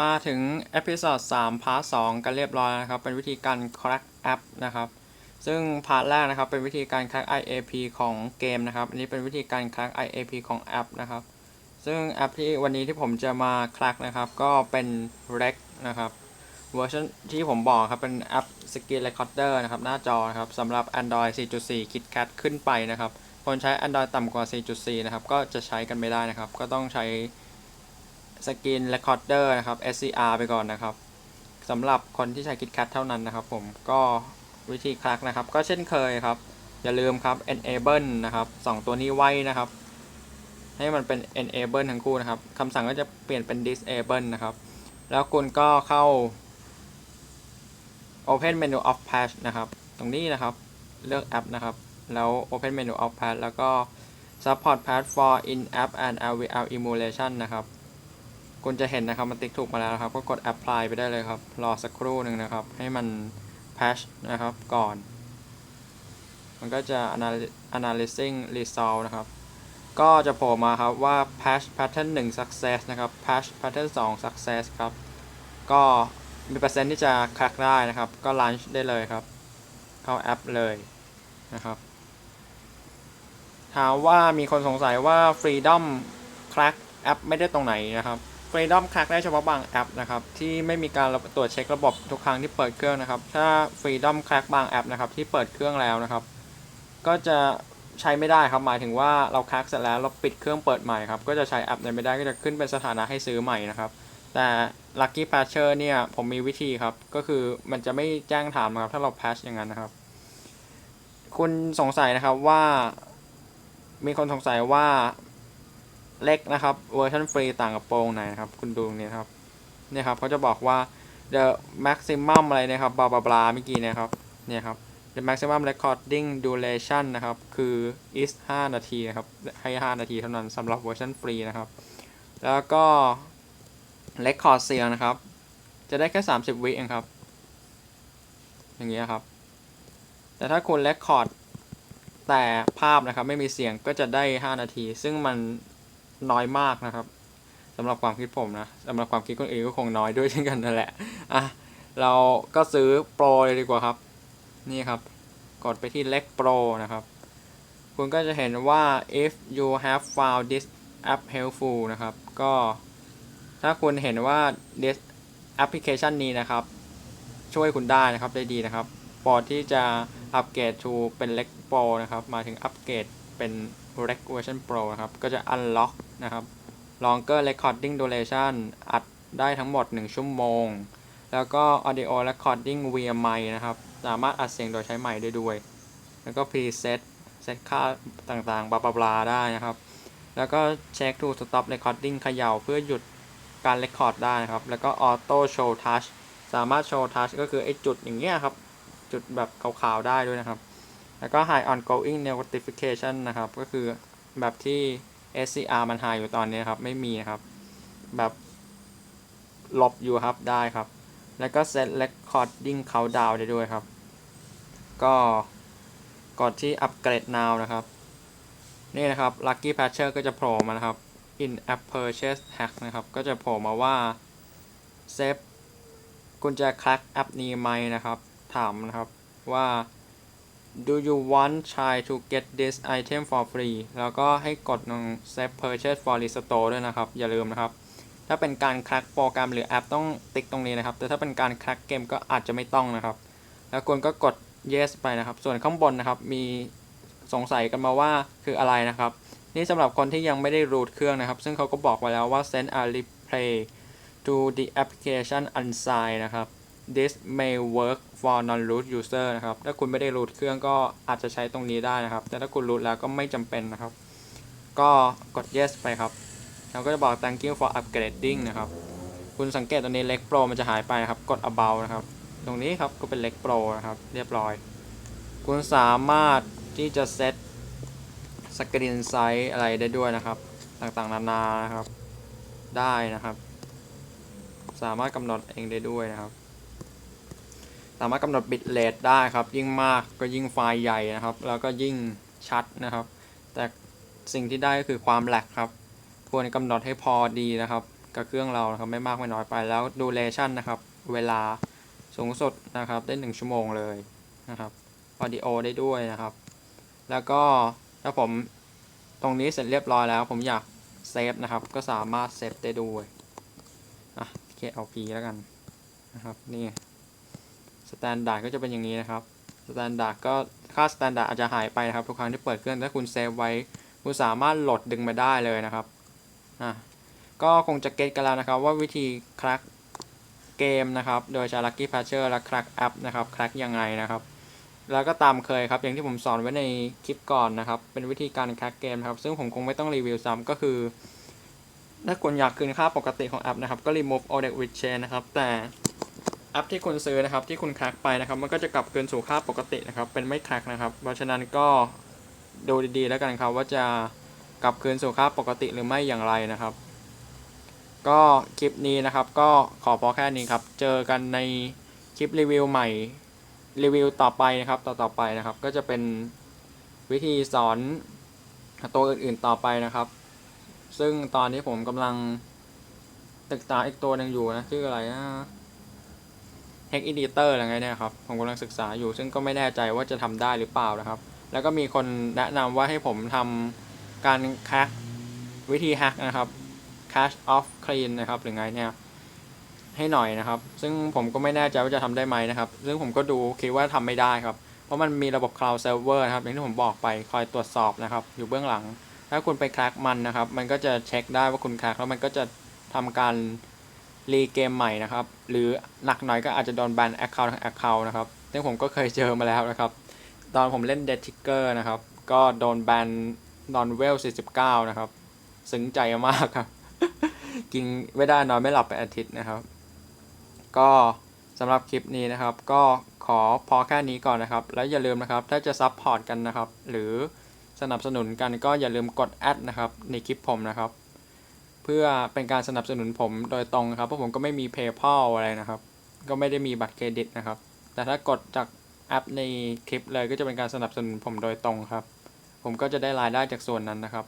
มาถึงเอพิ o d ด3พาร์ท2กันเรียบร้อยนะครับ เป็นวิธีการ crack app นะครับ ซึ่งพาร์ทแรกนะครับ เป็นวิธีการ crack IAP ของเกมนะครับ อันนี้เป็นวิธีการ crack IAP ของแอปนะครับ ซึ่งแอปที่วันนี้ที่ผมจะมา crack นะครับ ก็เป็น Rec นะครับ เวอร์ชันที่ผมบอกครับ เป็นแอป Screen Recorder นะครับ หน้าจอนะครับสำหรับ Android 4.4 KitKat ขึ้นไปนะครับ คนใช้ Android ต่ำกว่า 4.4 นะครับ ก็จะใช้กันไม่ได้นะครับ ก็ต้องใช้ สกรีนเรคคอร์เดอร์นะครับ SCR ไปก่อนนะครับสำหรับคนที่ใช้ KitKat เท่านั้นนะครับผมก็วิธีคลักนะครับ ก็เช่นเคยครับ อย่าลืมครับ enable นะครับสองตัวนี้ไว้นะครับ ให้มันเป็น enable ทั้งคู่นะครับคำสั่งก็จะเปลี่ยนเป็น disable นะครับ แล้วคุณก็เข้า open menu of patch นะครับ ตรงนี้นะครับ เลือกแอปนะครับ แล้ว open menu of patch แล้วก็ support patch for in app and LVL emulation นะครับ คุณจะเห็นนะครับมันติ๊กถูกมาแล้วครับ ก็กด apply ไปได้เลยครับ รอสักครู่หนึ่งนะครับ ให้มัน patch นะครับก่อน มันก็จะ anal- analyzing result นะครับ ก็จะโผล่มาครับว่า patch pattern 1 success นะครับ patch pattern 2 success ครับ ก็มีเปอร์เซ็นต์ที่จะ crack ได้นะครับ ก็ launch ได้เลยครับ เข้าแอปเลยนะครับ ถามว่ามีคนสงสัยว่า Freedom Crack แอปไม่ได้ตรงไหนนะครับ Freedom Crack ได้เฉพาะบางแอปนะครับที่ไม่มีการตรวจเช็คระบบทุกครั้งที่เปิดเครื่องนะครับ ถ้า Freedom Crack บางแอปนะครับที่เปิดเครื่องแล้วนะครับ ก็จะใช้ไม่ได้ครับหมายถึงว่าเรา crack เสร็จแล้วเราปิดเครื่องเปิดใหม่ครับก็จะใช้แอปนั้นไม่ได้ก็จะขึ้นเป็นสถานะให้ซื้อใหม่นะครับ แต่ Lucky Patcher เนี่ยผมมีวิธีครับก็คือมันจะไม่แจ้งถามนะครับถ้าเรา patch อย่างนั้นนะครับ คุณสงสัยนะครับว่า มีคนสงสัยว่า เล็กนะครับเวอร์ชันฟรีต่างกับโปรงไหนครับ คุณดูตรงนี้ครับเนี่ยครับเขาจะบอกว่า the maximum อะไรนะครับบลาบลาบลาเมื่อกี้นะครับเนี่ยครับ the maximum recording duration นะครับ คือ is 5 นาทีนะครับ ให้ 5 นาทีเท่านั้นสำหรับเวอร์ชันฟรีนะครับ แล้วก็ record เสียงนะครับ จะได้แค่ 30 วิเองครับ อย่างเงี้ยครับ แต่ถ้าคุณ record แต่ภาพนะครับไม่มีเสียงก็จะได้ 5 นาที ซึ่งมัน น้อยมากนะครับสำหรับความคิดผมนะสำหรับความคิดคนอื่นก็คงน้อยด้วยเช่นกันนั่นแหละอะเราก็ซื้อโปรเลยดีกว่าครับ นี่ครับ กดไปที่เล็กโปรนะครับ คุณก็จะเห็นว่า if you have found this app helpful นะครับ ก็ถ้าคุณเห็นว่า this application นี้นะครับ ช่วยคุณได้นะครับได้ดีนะครับโปรที่จะอัปเกรด to เป็นเล็กโปรนะครับ มาถึงอัปเกรดเป็น Rec version Pro นะครับ ก็จะ unlock นะครับ longer recording duration อัดได้ทั้งหมด 1 ชั่วโมง แล้วก็ audio recording via mic นะครับ สามารถอัดเสียงโดยใช้ไมค์ได้ด้วย แล้วก็ preset เซตค่าต่างๆ บลาบลาได้นะครับ แล้วก็ check to stop recording เขย่าเพื่อหยุดการ record ได้นะครับ แล้วก็ auto show touch สามารถ show touch ก็คือไอ้จุดอย่างเงี้ยครับ จุดแบบขาวๆได้ด้วยนะครับ แล้วก็ high ongoing notification นะครับ ก็คือแบบที่ SCR มัน high อยู่ตอนนี้ครับ ไม่มีครับ แบบลบอยู่ครับได้ครับ แล้วก็ set recording countdown ได้ด้วยครับ ก็กดที่ upgrade now นะครับ นี่นะครับ lucky patcher ก็จะโผล่มานะครับ in app purchase hack นะครับ ก็จะโผล่มาว่า save คุณจะคลักแอปนี้ไหมนะครับ ถามนะครับว่า do you want try to get this item for free แล้วก็ให้กดตรง save purchase for restore ด้วยนะครับ อย่าลืมนะครับ ถ้าเป็นการคลักโปรแกรมหรือแอปต้องติ๊กตรงนี้นะครับ แต่ถ้าเป็นการคลักเกมก็อาจจะไม่ต้องนะครับ แล้วคุณก็กด yes ไปนะครับ ส่วนข้างบนนะครับ มีสงสัยกันมาว่าคืออะไรนะครับ นี่สำหรับคนที่ยังไม่ได้รูทเครื่องนะครับ ซึ่งเขาก็บอกไว้แล้วว่า send a replay to the application unsigned นะครับ this may work for non-root user นะครับ ถ้าคุณไม่ได้รูทเครื่องก็อาจจะใช้ตรงนี้ได้นะครับ แต่ถ้าคุณรูทแล้วก็ไม่จำเป็นนะครับ ก็กด yes ไปครับ แล้วก็จะบอก thank you for upgrading นะครับ คุณสังเกตตรงนี้ leg pro มันจะหายไปครับ กด about นะครับ ตรงนี้ครับก็เป็น leg pro นะครับ เรียบร้อย คุณสามารถที่จะเซตสกรีนไซส์อะไรได้ด้วยนะครับ ต่างๆ นานานะครับ ได้นะครับ สามารถกำหนดเองได้ด้วยนะครับ สามารถกำหนดบิตเรทได้ครับ ยิ่งมากก็ยิ่งไฟล์ใหญ่นะครับ แล้วก็ยิ่งชัดนะครับ แต่สิ่งที่ได้ก็คือความแหลกครับควรกำหนดให้พอดีนะครับ กับเครื่องเราครับไม่มากไม่น้อยไปแล้วดูเลชั่นนะครับ เวลาสูงสุดนะครับได้ 1 ชั่วโมงเลยนะครับออดิโอได้ด้วยนะครับ แล้วก็ถ้าผมตรงนี้เสร็จเรียบร้อยแล้ว ผมอยากเซฟนะครับ ก็สามารถเซฟได้ด้วยอะ KLP แล้วกันนะครับ นี่ สแตนดาร์ดก็จะเป็นอย่างนี้นะครับสแตนดาร์ดก็ค่าสแตนดาร์ดอาจจะหายไปนะครับทุกครั้งที่เปิดเครื่องถ้าคุณเซฟไว้ คุณสามารถโหลดดึงมาได้เลยนะครับอะก็คงจะเก็ตกันแล้วนะครับ ว่าวิธีคลักเกมนะครับ โดยใช้ Lucky Patcher และคลักแอปนะครับคลักยังไงนะครับ แล้วก็ตามเคยครับ อย่างที่ผมสอนไว้ในคลิปก่อนนะครับ เป็นวิธีการคลักเกมนะครับ ซึ่งผมคงไม่ต้องรีวิวซ้ำก็คือ ถ้าคุณอยากคืนค่าปกติของแอปนะครับ ก็ remove all that with chain นะครับ แต่ แอปที่คุณซื้อนะครับที่คุณคลักไปนะครับ มันก็จะกลับคืนสู่ค่าปกตินะครับ เป็นไม่คลักนะครับ เพราะฉะนั้นก็ดูดีๆ แล้วกันครับว่าจะกลับคืนสู่ค่าปกติหรือไม่อย่างไรนะครับ ก็คลิปนี้นะครับ ก็ขอพอแค่นี้ครับ เจอกันในคลิปรีวิวใหม่รีวิวต่อไปนะครับ ต่อต่อไปนะครับ ก็จะเป็นวิธีสอนตัวอื่นๆต่อไปนะครับ ซึ่งตอนนี้ผมกำลังศึกษาอีกตัวหนึ่งอยู่นะชื่ออะไรนะ Hack Editor อะไรไงเนี่ยครับผมกำลังศึกษาอยู่ ซึ่งก็ไม่แน่ใจว่าจะทำได้หรือเปล่านะครับ แล้วก็มีคนแนะนำว่าให้ผมทำการแค c วิธีแฮกนะครับ cache off clean นะครับหรือไงเนี่ยให้หน่อยนะครับ ซึ่งผมก็ไม่แน่ใจว่าจะทำได้ไหมนะครับ ซึ่งผมก็ดูคิดว่าทำไม่ได้ครับ เพราะมันมีระบบ cloud server นะครับ อย่างที่ผมบอกไปคอยตรวจสอบนะครับ อยู่เบื้องหลัง ถ้าคุณไปแคร็กมันนะครับ มันก็จะเช็คได้ว่าคุณแคร็กแล้วมันก็จะทำการ รีเกมใหม่นะครับ หรือหนักหน่อยก็อาจจะโดนแบน account ทั้ง account นะครับซึ่งผมก็เคยเจอมาแล้วนะครับ ตอนผมเล่น Dead Ticker นะครับ ก็โดนแบนนอนเวล 49 นะครับ ซึ้งใจมากครับ กินไม่ได้นอนไม่หลับไปอาทิตย์นะครับ ก็สำหรับคลิปนี้นะครับ ก็ขอพอแค่นี้ก่อนนะครับ แล้วอย่าลืมนะครับ ถ้าจะซับพอร์ตกันนะครับ หรือสนับสนุนกันก็อย่าลืมกดแอดนะครับ ในคลิปผมนะครับ เพื่อเป็นการสนับสนุนผมโดยตรงครับเพราะผมก็ไม่มี PayPal อะไรนะครับ ก็ไม่ได้มีบัตรเครดิตนะครับ แต่ถ้ากดจากแอปในคลิปเลยก็จะเป็นการสนับสนุนผมโดยตรงครับ ผมก็จะได้รายได้จากส่วนนั้นนะครับ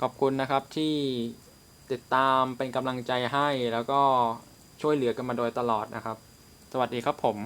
ขอบคุณนะครับที่ติดตามเป็นกำลังใจให้แล้วก็ช่วยเหลือกันมาโดยตลอดนะครับ สวัสดีครับผม